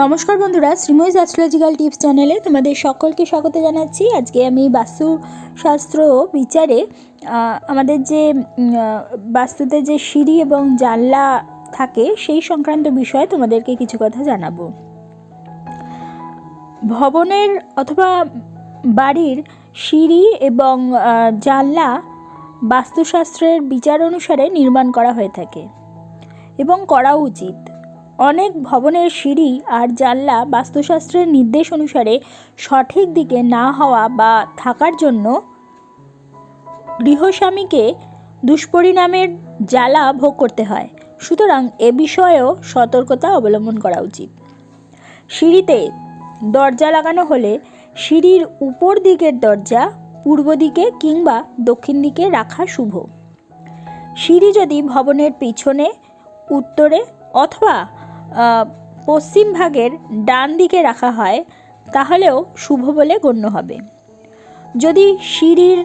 নমস্কার বন্ধুরা Sreemoyee astrological tips চ্যানেলে তোমাদের সকলকে স্বাগত জানাচ্ছি। আজকে আমি বাস্তুশাস্ত্র বিচারে আমাদের যে বাস্তুতে যে সিঁড়ি এবং জানলা থাকে, সেই সংক্রান্ত বিষয়ে তোমাদেরকে কিছু কথা জানাব। ভবনের অথবা বাড়ির সিঁড়ি এবং জানলা বাস্তুশাস্ত্রের বিচার অনুসারে নির্মাণ করা হয়ে থাকে এবং করা উচিত। অনেক ভবনের সিঁড়ি আর জানলা বাস্তুশাস্ত্রের নির্দেশ অনুসারে সঠিক দিকে না হওয়া বা থাকার জন্য গৃহস্বামীকে দুষ্পরিণামের জ্বালা ভোগ করতে হয়। সুতরাং এ বিষয়েও সতর্কতা অবলম্বন করা উচিত। সিঁড়িতে দরজা লাগানো হলে সিঁড়ির উপর দিকের দরজা পূর্ব দিকে কিংবা দক্ষিণ দিকে রাখা শুভ। সিঁড়ি যদি ভবনের পিছনে, উত্তরে অথবা পশ্চিম ভাগের ডান দিকে রাখা হয়, তাহলেও শুভ বলে গণ্য হবে। যদি সিঁড়ির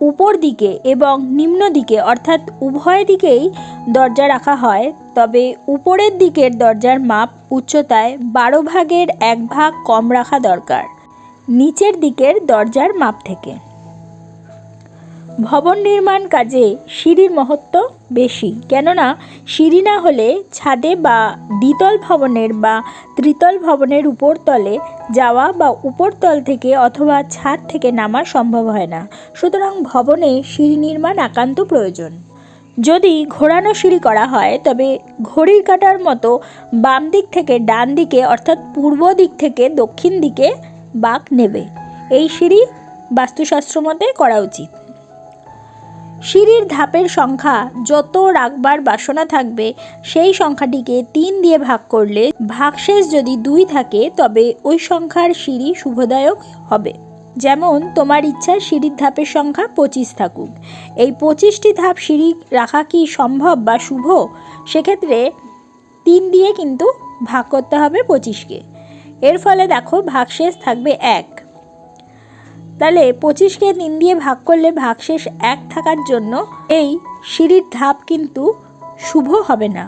উপর দিকে এবং নিম্ন দিকে, অর্থাৎ উভয় দিকেই দরজা রাখা হয়, তবে উপরের দিকের দরজার মাপ উচ্চতায় বারো ভাগের এক ভাগ কম রাখা দরকার। নিচের দিকের দরজার মাপ থেকে। ভবন নির্মাণ কাজে সিঁড়ির মহত্ব বেশি। কেননা, সিঁড়ি না হলে ছাদে বা দ্বিতল ভবনের বা ত্রিতল ভবনের উপরতলে যাওয়া বা উপরতল থেকে অথবা ছাদ থেকে নামা সম্ভব হয় না। সুতরাং ভবনে সিঁড়ি নির্মাণ একান্ত প্রয়োজন। যদি ঘোরানো সিঁড়ি করা হয়, তবে ঘড়ির কাটার মতো বাম দিক থেকে ডান দিকে, অর্থাৎ পূর্ব দিক থেকে দক্ষিণ দিকে বাঁক নেবে। এই সিঁড়ি বাস্তুশাস্ত্র মতে করা উচিত। সিঁড়ির ধাপের সংখ্যা যত রাখবার বাসনা থাকবে, সেই সংখ্যাটিকে তিন দিয়ে ভাগ করলে ভাগশেষ যদি দুই থাকে, তবে ওই সংখ্যার সিঁড়ি শুভদায়ক হবে। যেমন, তোমার ইচ্ছা সিঁড়ির ধাপের সংখ্যা পঁচিশ থাকুক। এই পঁচিশটি ধাপ সিঁড়ি রাখা কি সম্ভব বা শুভ? সেক্ষেত্রে তিন দিয়ে কিন্তু ভাগ করতে হবে পঁচিশকে। এর ফলে দেখো, ভাগশেষ থাকবে এক। তাহলে পঁচিশকে তিন দিয়ে ভাগ করলে ভাগশেষ এক থাকার জন্য এই সিঁড়ির ধাপ কিন্তু শুভ হবে না।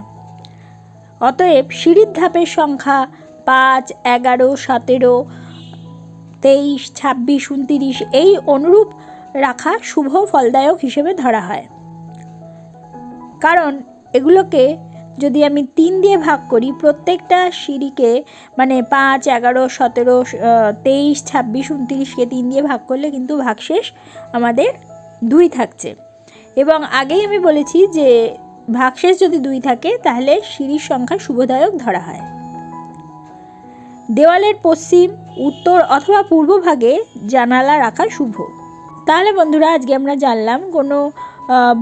অতএব সিঁড়ির ধাপের সংখ্যা পাঁচ, এগারো, সতেরো, তেইশ, ছাব্বিশ, উনতিরিশ এই অনুরূপ রাখা শুভ ফলদায়ক হিসেবে ধরা হয়। কারণ এগুলোকে যদি আমি তিন দিয়ে ভাগ করি, প্রত্যেকটা সিঁড়িকে মানে পাঁচ, এগারো, সতেরো তেইশ, ছাব্বিশ, উনত্রিশকে তিন দিয়ে ভাগ করলে কিন্তু ভাগশেষ আমাদের দুই থাকছে। এবং আগেই আমি বলেছি যে ভাগশেষ যদি দুই থাকে, তাহলে সিঁড়ির সংখ্যা শুভদায়ক ধরা হয়। দেওয়ালের পশ্চিম, উত্তর অথবা পূর্ব ভাগে জানালা রাখা শুভ। তাহলে বন্ধুরা, আজকে আমরা জানলাম কোনো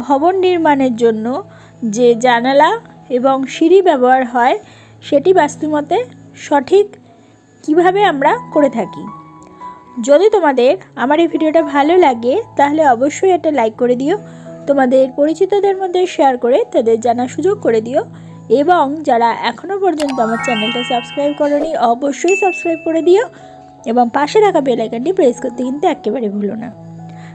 ভবন নির্মাণের জন্য যে জানালা এবং সিঁড়ি ব্যবহার হয়, সেটি বাস্তুমতে সঠিক কীভাবে আমরা করে থাকি। যদি তোমাদের আমার এই ভিডিওটা ভালো লাগে, তাহলে অবশ্যই এটা লাইক করে দিও, তোমাদের পরিচিতদের মধ্যে শেয়ার করে তাদের জানার সুযোগ করে দিও, এবং যারা এখনও পর্যন্ত আমার চ্যানেলটা সাবস্ক্রাইব করনি, অবশ্যই সাবস্ক্রাইব করে দিও, এবং পাশে থাকা বেল আইকনটি প্রেস করতে কিন্তু একেবারে ভুলো না।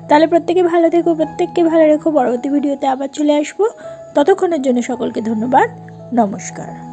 তাহলে প্রত্যেকে ভালো থেকো, প্রত্যেককে ভালো রেখো, পরবর্তী ভিডিওতে আবার চলে আসব। ততক্ষণের জন্য সকলকে ধন্যবাদ। নমস্কার।